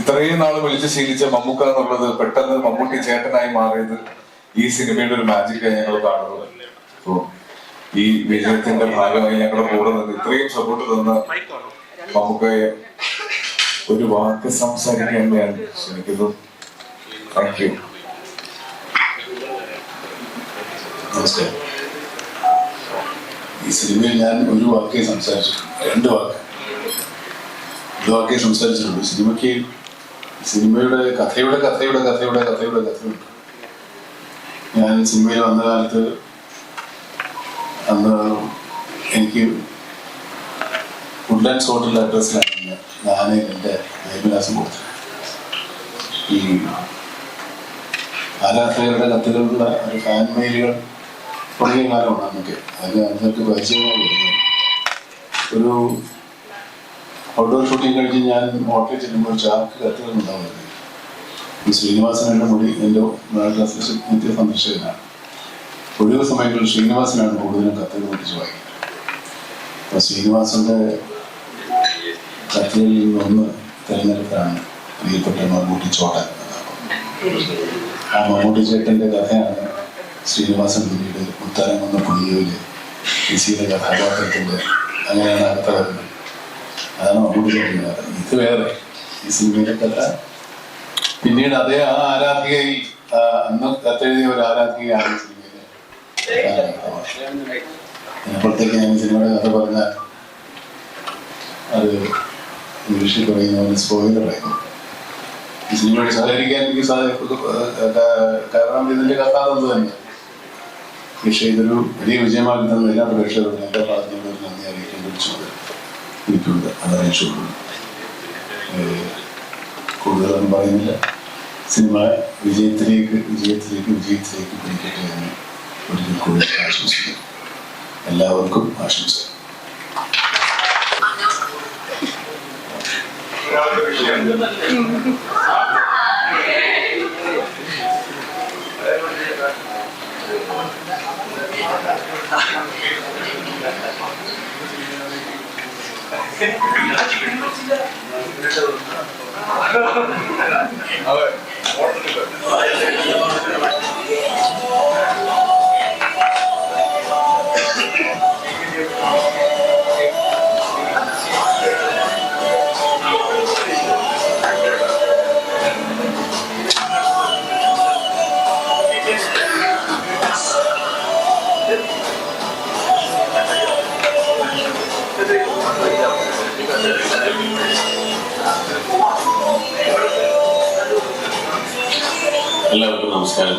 ഇത്രയും നാൾ വിളിച്ച് ശീലിച്ച മമ്മൂക്ക എന്നുള്ളത് പെട്ടെന്ന് മമ്മൂട്ടി ചേട്ടനായി മാറിയത് ഈ സിനിമയുടെ ഒരു മാജിക് ഞങ്ങൾ കാണുന്നത്. അപ്പോ ഈ വിജയത്തിന്റെ ഭാഗമായി ഞങ്ങളുടെ കൂടെ നിന്ന് ഇത്രയും സപ്പോർട്ട് തന്ന മമ്മൂക്കയെ ഒരു വാക്ക് സംസാരിക്കാൻ ഞാൻ ശ്രമിക്കുന്നു. താങ്ക് യു ഈ സിനിമയിൽ ഞാൻ ഒരു വാക്കേ സംസാരിച്ചിട്ടുണ്ട് രണ്ട് വാക്ക്. ഒരു വാക്കേ സംസാരിച്ചിട്ടുള്ളൂ. സിനിമയ്ക്ക് സിനിമയുടെ കഥയുടെ കഥയുടെ കഥയുടെ കഥയുടെ കഥയുണ്ട് ഞാൻ സിനിമയിൽ വന്ന കാലത്ത് അന്ന് എനിക്ക് വുഡ്ലാൻഡ്സ് ഹോട്ടൽ അഡ്രസ്സിലാണ് ഞാൻ. എന്റെ ജയവിലാസം കൊടുത്തത്. ഈ ആരാധകരുടെ കത്തുകളുള്ള ഒരു ഫാൻ മെയിലുകൾ തുടങ്ങിയ കാലമാണ് അന്നൊക്കെ. അതിന് അതിനൊക്കെ പരിചയമായി ഒരു ഔട്ട്ഡോർ ഷൂട്ടിംഗ് കഴിഞ്ഞ് ഞാൻ ഹോട്ടലിൽ ചെല്ലുമ്പോൾ ചാക്ക് ശ്രീനിവാസൻ എന്റെ മുടി എന്റെ നിത്യ സന്ദർശകനാണ്. ഒഴിവ് സമയങ്ങളിൽ ശ്രീനിവാസനാണ് കൂടുതലും കത്തുകൾ പിടിച്ച് വായിക്കുന്നത് അപ്പോൾ ശ്രീനിവാസന്റെ കത്തുകളിൽ നിന്നൊന്ന് തിരഞ്ഞെടുത്താണ് പ്രിയപ്പെട്ട മമ്മൂട്ടി ചോട്ടൻ ആ മമ്മൂട്ടി ചേട്ടന്റെ കഥയാണ് ശ്രീനിവാസൻ പിന്നീട് ഉത്തരം വന്ന പുതിയ കഥാപാത്രത്തിന്റെ അങ്ങനെയാണ് അടുത്ത വരുന്നത് അതാണ് മമ്മൂട്ടി ഇത് വേറെ. ഈ സിനിമയിലെ കഥ പിന്നീട് അതേ ആ ആരാധികയിൽ അന്ന് കത്തെഴുതിയ ഒരു ആരാധികയാണ് സിനിമയിലെ. അപ്പോഴത്തേക്ക് ഞാൻ സിനിമയുടെ കഥ പറഞ്ഞാൽ അത് ഇംഗ്ലീഷിൽ പറയുന്ന പോലെ സ്പോയിലറായിരുന്നു ഈ സിനിമയോട് സഹകരിക്കാൻ എനിക്ക് സാധിക്കുന്നു കാരണം ഇതിന്റെ കഥാതന്ത് തന്നെ പക്ഷേ ഇതൊരു വലിയ വിജയമാക്കി തന്ന എല്ലാ എന്റെ ഭാഗത്തു നിന്ന് ഒരു നന്ദി അറിയിക്കാൻ വിളിച്ചുകൊണ്ട് എനിക്കുണ്ട് അതറിയിച്ചുള്ളൂ കൂടുതലൊന്നും പറയുന്നില്ല. സിനിമ വിജയത്തിലേക്ക് വിജയത്തിലേക്ക് വിജയത്തിലേക്ക് പിടിക്കട്ടെ എന്ന് ഒരിക്കൽ കൂടി ആശംസിക്കുന്നു. എല്ലാവർക്കും ആശംസ 하지 그래. 아, 모르는 거야. എല്ലാവർക്കും നമസ്കാരം.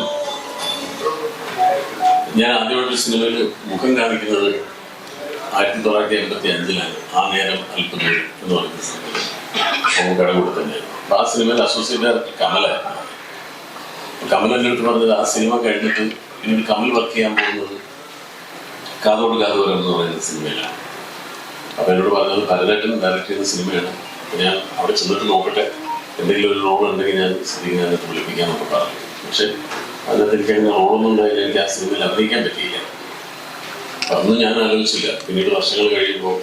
ഞാൻ ആദ്യമായിട്ട് സിനിമയിൽ മുഖം കാണിക്കുന്നത് ആയിരത്തി തൊള്ളായിരത്തി എൺപത്തി അഞ്ചിലാണ്. ആ നേരം അല്പദൂരം എന്ന് പറയുന്ന സിനിമയിൽ. മമ്മൂക്കയുടെ കൂടെ അപ്പൊ ആ സിനിമയിൽ അസോസിയേറ്റ് കമലായിരുന്നു കമൽ അടുത്ത് പറഞ്ഞത് ആ സിനിമ കഴിഞ്ഞിട്ട് ഇനി കമൽ വർക്ക് ചെയ്യാൻ പോകുന്നത് കാതോട് കാതോരം എന്ന് പറയുന്ന സിനിമയിലാണ്. അപ്പൊ എന്നോട് പറഞ്ഞത് ഭരതേട്ടൻ ഡയറക്റ്റ് ചെയ്യുന്ന സിനിമയാണ്. ഞാൻ അവിടെ ചെന്നിട്ട് നോക്കട്ടെ. എന്തെങ്കിലും ഒരു റോൾ ഉണ്ടെങ്കിൽ ഞാൻ സിനിമ അതിനകത്ത് വിളിപ്പിക്കാനൊക്കെ പറഞ്ഞു. പക്ഷെ അതിനകത്ത് എനിക്ക് അങ്ങനെ റോളൊന്നും ഉണ്ടായില്ല. എനിക്ക് ആ സിനിമയിൽ അഭിനയിക്കാൻ പറ്റിയില്ല. അതൊന്നും ഞാൻ ആലോചിച്ചില്ല. പിന്നീട് വർഷങ്ങൾ കഴിയുമ്പോൾ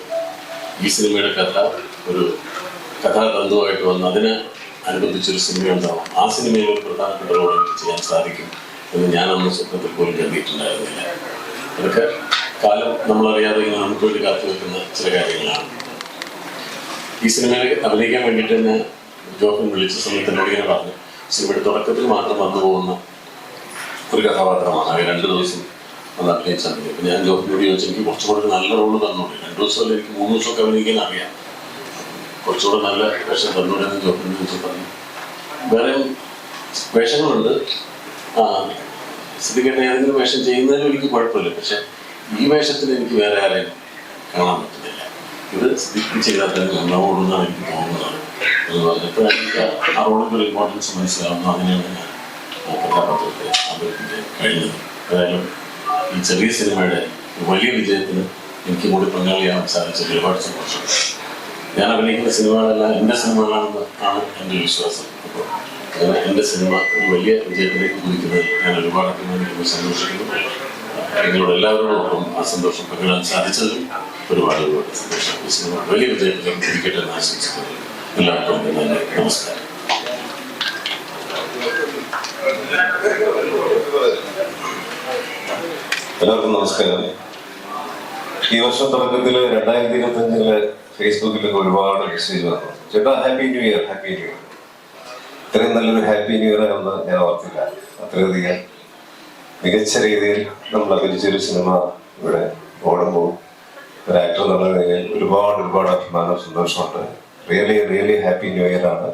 ഈ സിനിമയുടെ കഥ ഒരു കഥാതന്തുവായിട്ട് വന്ന് അതിന് അനുബന്ധിച്ചൊരു സിനിമ ഉണ്ടാവും. ആ സിനിമയിൽ ഒരു പ്രധാനപ്പെട്ട റോൾ ചെയ്യാൻ സാധിക്കും എന്ന് ഞാനൊന്നും സ്വപ്നത്തിൽ പോലും കരുതിയിട്ടുണ്ടായിരുന്നില്ല. അതൊക്കെ കാലം നമ്മളറിയാതെ ഇങ്ങനെ നമുക്ക് വേണ്ടി കാത്തു വെക്കുന്ന ചില കാര്യങ്ങളാണ്. ഈ സിനിമയിൽ അഭിനയിക്കാൻ വേണ്ടിയിട്ട് തന്നെ ജോഹൻ വിളിച്ച സമയത്ത് എന്നോട് ഇങ്ങനെ പറഞ്ഞു സിനിമയുടെ തുടക്കത്തിൽ മാത്രം വന്നു പോകുന്ന ഒരു കഥാപാത്രമാണ്. അവർ രണ്ട് ദിവസം അത് അഭിനയിച്ചാൽ അപ്പം ഞാൻ ജോഫിനോട് ചോദിച്ചു എനിക്ക് കുറച്ചുകൂടെ നല്ല റോൾ തന്നോളൂ. രണ്ട് ദിവസമല്ല എനിക്ക് മൂന്ന് ദിവസമൊക്കെ അഭിനയിക്കാൻ അറിയാം. കുറച്ചുകൂടെ നല്ല വേഷം തന്നോട്ടെ എന്ന് ജോഫിനോട് ചോദിച്ചു പറഞ്ഞു. വേറെ വേഷങ്ങളുണ്ട്. ആ സിദ്ധിക്കട്ടെ ഏതെങ്കിലും വേഷം ചെയ്യുന്നതിലും എനിക്ക് കുഴപ്പമില്ല. പക്ഷെ ഈ വേഷത്തിൽ എനിക്ക് വേറെ ആരെയും കാണാൻ പറ്റുന്നില്ല ഇത് സ്ഥിതി ചെയ്താൽ തന്നെ നന്നാവുള്ളൂന്നാണ് എനിക്ക് തോന്നുന്നത് എന്ന് പറഞ്ഞപ്പോൾ ഇമ്പോർട്ടൻസ് മനസ്സിലാവുന്നു. അങ്ങനെയാണ് ഞാൻ കഥാപാത്രത്തെ അവതരിപ്പിക്കാൻ കഴിഞ്ഞത് ഏതായാലും ഈ ചെറിയ സിനിമയുടെ വലിയ വിജയത്തിന് എനിക്ക് കൂടി പങ്കാളിയാകാൻ സാധിച്ചത് ഒരുപാട് സന്തോഷം. ഞാൻ അഭിനയിക്കുന്ന സിനിമകളെല്ലാം എന്റെ സിനിമകളാണെന്ന് ആണ് എന്റെ വിശ്വാസം. അപ്പോൾ എന്റെ സിനിമ ഒരു വലിയ വിജയത്തിലേക്ക് കുതിക്കുന്നതിൽ ഞാൻ ഒരുപാട് അഭിമാനിക്കുന്നു സന്തോഷിക്കുന്നു. കാര്യങ്ങളോട് എല്ലാവരോടൊപ്പം ആ സന്തോഷം പങ്കിടാൻ സാധിച്ചതിലും ഒരുപാട് ഒരുപാട് സന്തോഷം. വലിയ വിജയത്തിലും ക്രിക്കറ്റ് എന്ന് ആശംസിക്കുന്നത് എല്ലാവർക്കും നന്ദി. നമസ്കാരം. എല്ലാവർക്കും നമസ്കാരം. ഈ വർഷം തുടക്കത്തിൽ രണ്ടായിരത്തി ഇരുപത്തി അഞ്ചിൽ ഫേസ്ബുക്കിലൊക്കെ ഒരുപാട് മെസ്സേജ് വന്നു. ചേട്ടാ happy new year happy new year ഇത്രയും നല്ലൊരു ഹാപ്പി ന്യൂ ഇയർ ആണെന്ന് ഞാൻ ഓർത്തില്ല. അത്രയധികം മികച്ച രീതിയിൽ നമ്മൾ അഭിനയിച്ചൊരു സിനിമ ഇവിടെ ഓടുമ്പോൾ ഒരു ആക്ടർ എന്നുള്ള നിലയിൽ ഒരുപാട് ഒരുപാട് അഭിമാനം സന്തോഷമുണ്ട് really really happy new year ആണ്.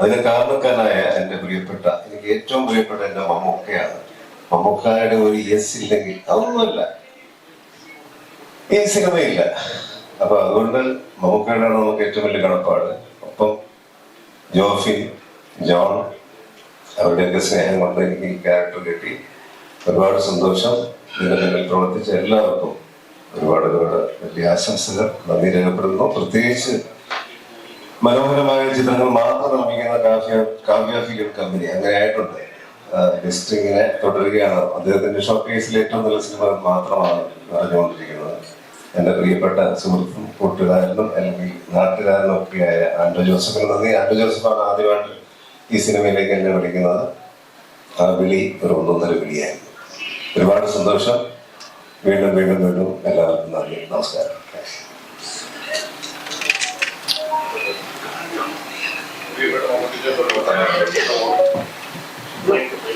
അതിന് കാരണക്കാരനായ എന്റെ പ്രിയപ്പെട്ട എനിക്ക് ഏറ്റവും പ്രിയപ്പെട്ട എന്റെ മമ്മൂക്കയാണ്. മമ്മൂക്കായുടെ ഒരു യെസ് ഇല്ലെങ്കിൽ അതൊന്നുമല്ല. ഈ സിനിമയില്ല. അപ്പൊ അതുകൊണ്ട് മമ്മൂക്കയുടെ നമുക്ക് ഏറ്റവും വലിയ കടപ്പാട്. ഒപ്പം ജോഫി ജോൺ അവരുടെയൊക്കെ സ്നേഹം കൊണ്ട് എനിക്ക് ഈ ക്യാരക്ടർ കിട്ടി. ഒരുപാട് സന്തോഷം. നിങ്ങൾ പ്രവർത്തിച്ച എല്ലാവർക്കും ഒരുപാട് ഒരുപാട് വലിയ ആശംസകൾ. നന്ദി രേഖപ്പെടുന്നു പ്രത്യേകിച്ച് മനോഹരമായ ചിത്രങ്ങൾ മാത്രം നിർമ്മിക്കുന്ന കാവ്യ കാവ്യാഫിക്കൽ കമ്പനി അങ്ങനെ ആയിട്ടുണ്ട്. ലിസ്റ്റ് ഇങ്ങനെ തുടരുകയാണ്. അദ്ദേഹത്തിന്റെ ഷോ കേസിൽ ഏറ്റവും നല്ല സിനിമ മാത്രമാണ് പറഞ്ഞുകൊണ്ടിരിക്കുന്നത് എന്റെ പ്രിയപ്പെട്ട സുഹൃത്തും കൂട്ടുകാരനും അല്ലെങ്കിൽ നാട്ടുകാരനും ഒക്കെയായ ആൻഡോ ജോസഫിന് നന്ദി. ആൻഡോ ജോസഫാണ് ആദ്യമായിട്ട് ഈ സിനിമയിലേക്ക് എന്നെ വിളിക്കുന്നത്. ആ വിളി ഒരു ഒന്നൊന്നര വിളിയായിരുന്നു. ഒരുപാട് സന്തോഷം. വീണ്ടും വീണ്ടും വീണ്ടും എല്ലാവർക്കും നന്ദി. നമസ്കാരം.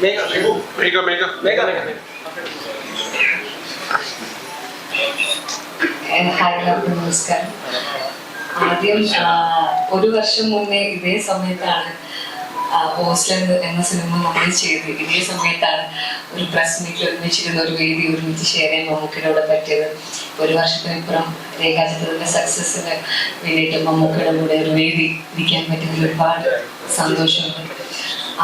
Mega, mega, mega, mega. Hi എല്ലാവർക്കും നമസ്കാരം. ആദ്യം ആ, ഒരു വർഷം മുന്നേ ഇതേ സമയത്താണ് ഹോസ്റ്റൽ എന്ന സിനിമ നമ്മൾ ചെയ്ത്. ഇതേ സമയത്താണ് ഒരു പ്രസ് മീറ്റിൽ ഒരുമിച്ചിരുന്ന ഒരു വേദി ഒരുമിച്ച് ഷെയർ ചെയ്യാൻ മമ്മൂക്കിനോട് പറ്റിയത്. ഒരു വർഷത്തിനിപ്പുറം രേഖാചിത്രത്തിന്റെ സക്സസിന് വേണ്ടിയിട്ട് മമ്മൂക്കയുടെ കൂടെ ഒരു വേദി ഇരിക്കാൻ പറ്റിയതിൽ ഒരുപാട് സന്തോഷമുണ്ട്.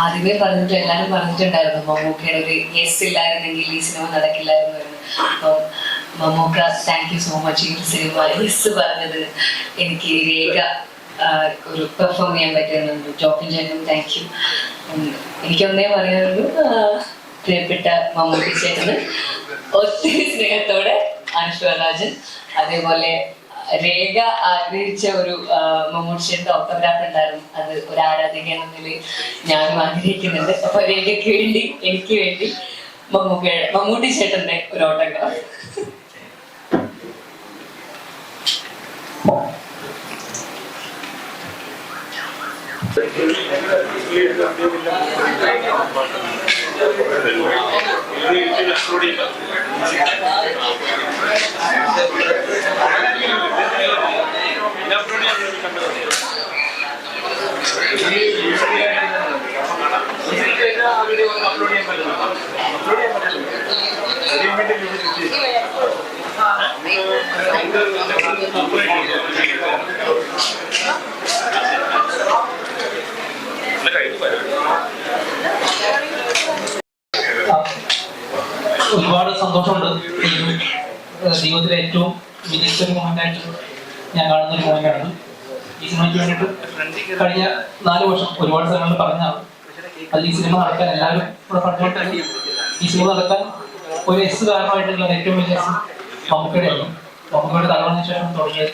ആദ്യമേ പറഞ്ഞിട്ട് എല്ലാവരും പറഞ്ഞിട്ടുണ്ടായിരുന്നു മമ്മൂക്കയുടെ ഒരു യെസ് ഇല്ലായിരുന്നെങ്കിൽ ഈ സിനിമ നടക്കില്ലായിരുന്നു എന്ന്. അപ്പം Mammookka thank you so much ഈ സിനിമ യെസ് പറഞ്ഞത് എനിക്ക് രേഖ ഒരു പെർഫോം ചെയ്യാൻ പറ്റുന്നുണ്ട് ജോക്കിൻ ചേട്ടനും താങ്ക് യു എനിക്കൊന്നേ പറയാനുള്ളൂ പ്രിയപ്പെട്ട മമ്മൂട്ടി ചേട്ടന് ഒത്തിരി സ്നേഹത്തോടെ അനുഷ്വരാജൻ അതേപോലെ രേഖ ആഗ്രഹിച്ച ഒരു മമ്മൂട്ടിയുടെ ഓട്ടോഗ്രാഫ് ഉണ്ടായിരുന്നു. അത് ഒരു ആരാധിക എന്ന നിലയിൽ ഞാനും ആഗ്രഹിക്കുന്നുണ്ട്. അപ്പൊ രേഖയ്ക്ക് വേണ്ടി എനിക്ക് വേണ്ടി മമ്മൂക്കയുടെ മമ്മൂട്ടി ചേട്ടന്റെ ഒരു ഓട്ടോഗ്രാഫ് ഒരുപാട് സന്തോഷമുണ്ട് ഈ ഒരു, സന്തോഷമുണ്ട്. ജീവിതത്തിലെ ഏറ്റവും മികച്ച ഒരു മൊമെന്റായിട്ട് ഞാൻ കാണുന്ന ഒരു മൊമെന്റാണ് ഈ സിനിമയ്ക്ക് വേണ്ടിയിട്ട് കഴിഞ്ഞ നാല് വർഷം ഒരുപാട് സ്ഥലങ്ങളിൽ പറഞ്ഞാണ് അതിൽ ഈ സിനിമ നടക്കാൻ എല്ലാവരും ഇവിടെ പറഞ്ഞുകൊണ്ട് ഈ സിനിമ നടക്കാൻ ഒരു എസ് കാരണമായിട്ടുള്ള ഏറ്റവും വലിയ എസ് മമ്മൂക്കയുടെ മമ്മൂക്കയുടെ തലവണ ശേഷം തുടങ്ങിയത്.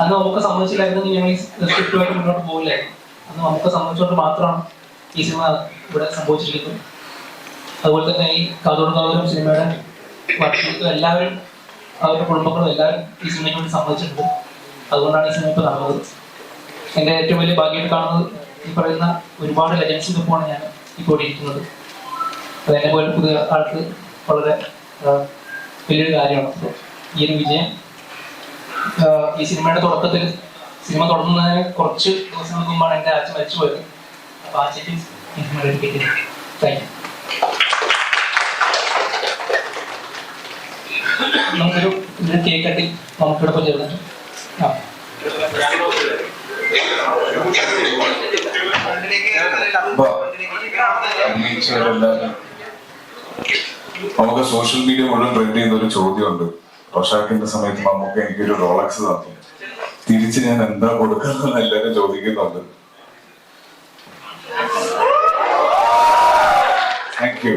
അന്ന് നമുക്ക് സമ്മതിച്ചില്ലായിരുന്നു ഞങ്ങൾ ഈ സ്ക്രിപ്റ്റുമായിട്ട് മുന്നോട്ട് പോകില്ലായിരുന്നു അന്ന് നമുക്ക് സംബന്ധിച്ചുകൊണ്ട് മാത്രമാണ് ഈ സിനിമ ഇവിടെ സംഭവിച്ചിരിക്കുന്നത്. അതുപോലെ തന്നെ ഈ കാതോട് കാതോരം സിനിമയുടെ വർഷത്തിൽ എല്ലാവരും അവരുടെ കുടുംബങ്ങളും എല്ലാവരും ഈ സിനിമയ്ക്ക് വേണ്ടി സമ്മതിച്ചിട്ടുണ്ട്. അതുകൊണ്ടാണ് ഈ സിനിമ ഇപ്പോൾ നടന്നത്. എന്റെ ഏറ്റവും വലിയ ഭാഗ്യമായിട്ട് കാണുന്നത് ഈ പറയുന്ന ഒരുപാട് ലെജൻസിന്റെ ഒപ്പമാണ് ഞാൻ ഇപ്പോൾ ഇരിക്കുന്നത്. അത് എന്നെ പോലെ പുതിയ ആൾക്ക് വളരെ വലിയൊരു കാര്യമാണ്. ഈ ഒരു വിജയം ഈ സിനിമയുടെ തുടക്കത്തിൽ സിനിമ തുടങ്ങുന്നതിന് കുറച്ച് ദിവസങ്ങൾക്ക് മുമ്പാണ് എന്റെ അച്ഛൻ മരിച്ചു പോയത്. അപ്പോൾ ആ ചേച്ചി എനിക്ക് ചെയ്തു താങ്ക് യു നമുക്കൊരു ഇതിന് കേക്ക് കട്ടി ചേർന്നിട്ട് നമുക്ക് സോഷ്യൽ മീഡിയ മുഴുവൻ ട്രെൻഡ് ചെയ്യുന്ന ഒരു ചോദ്യമുണ്ട്. പ്രശാഖിന്റെ സമയത്ത് നമുക്ക് എനിക്കൊരു റോളക്സ് തന്നു. തിരിച്ച് ഞാൻ എന്താ കൊടുക്കുന്നത് എല്ലാവരും ചോദിക്കുന്നുണ്ട്. Thank you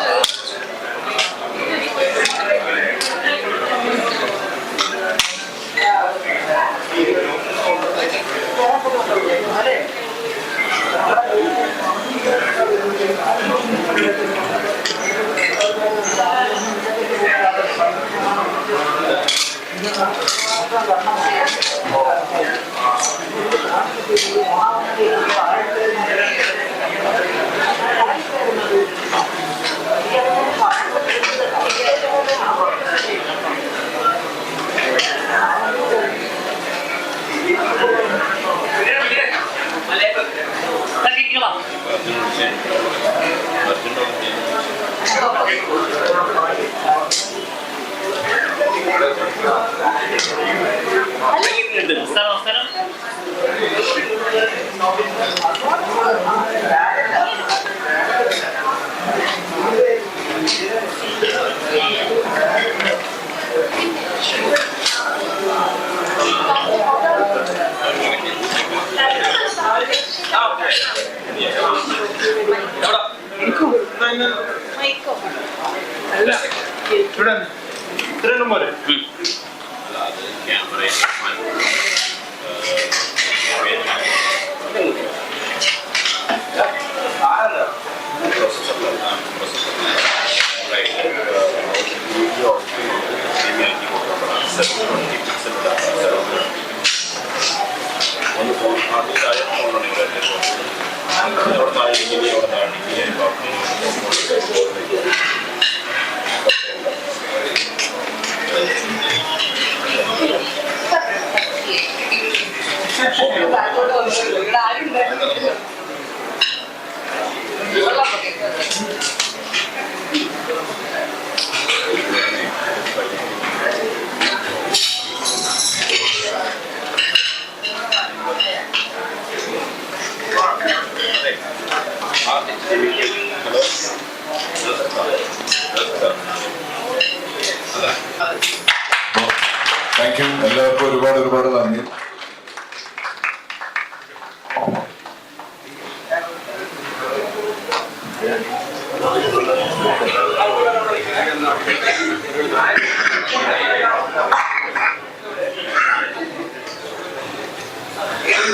ことをするので Mega, mega. ബാക്കോട്ട്